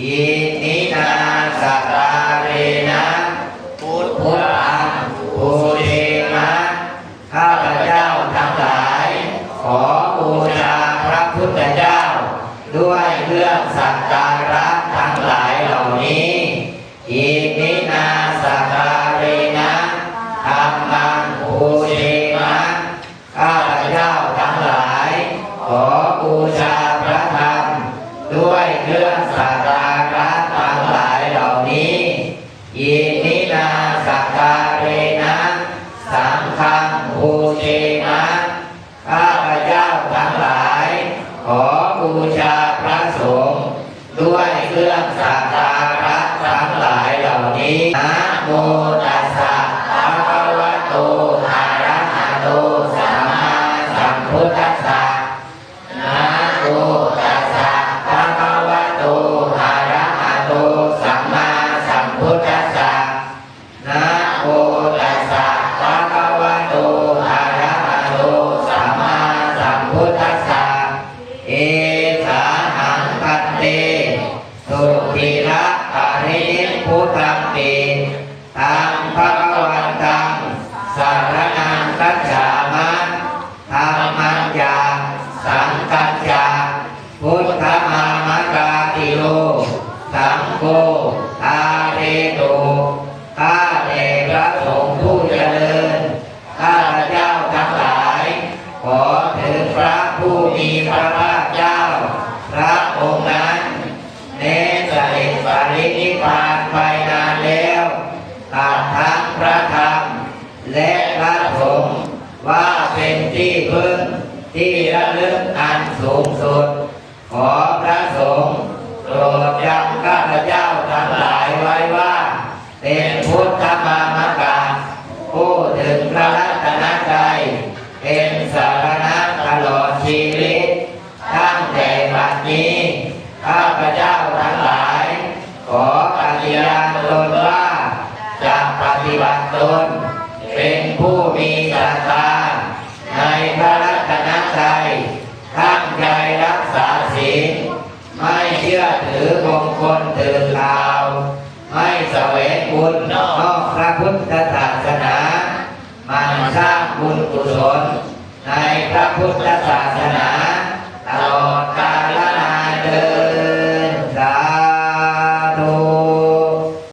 อินินาสการเรนะพุทธังภูเรมะข้าพเจ้าทั้งหลาย ขอบูชาพระพุทธเจ้า ด้วยเครื่องสักการะทั้งหลายเหล่านี้อินินาสการเรนะธรรมังภูเรมะข้าพเจ้าทั้งหลาย ขอบูชาพระธรรมด้วย คังภูเชนะข้าพเจ้าทั้งหลาย ขอบูชาพระสงฆ์ด้วยเครื่องสักการะทั้งหลายเหล่านี้นะโม ตสุขีระปะรินิพพุตังเตตังภะคะวันตังสารนังคัจฉามะธรรมัญญาสังกัจจาพุทธมามกาติโลสังโฆอาเรโตข้าแต่พระสงฆ์ผู้เจริญข้าพเจ้าทั้งหลาย ขอถึงพระผู้มีพระภาคเจ้า พระองค์นั้นเน้นเสด็จป รินิพพานไปนานแล้วอาทั้งพระธรรม และพระสงฆ์ว่าเป็นที่พึ่งที่ระลึกอันสูงสุด ขอพระสงฆ์โปรดยังข้าพเจ้าทั้งหลายไว้ว่า เป็นพุทธมามกา ฏิญาณตนว่าจะปฏิบัติตน เป็นผู้มีศรัทธาในพระรัตนตรัยตั้งใจรักษาศีลไม่เชื่อถือมงคลตื่นข่าว ไม่แสวงบุญนอกพระพุทธศาสนา มันสร้างบุญกุศลในพระพุทธศาสนาต่อ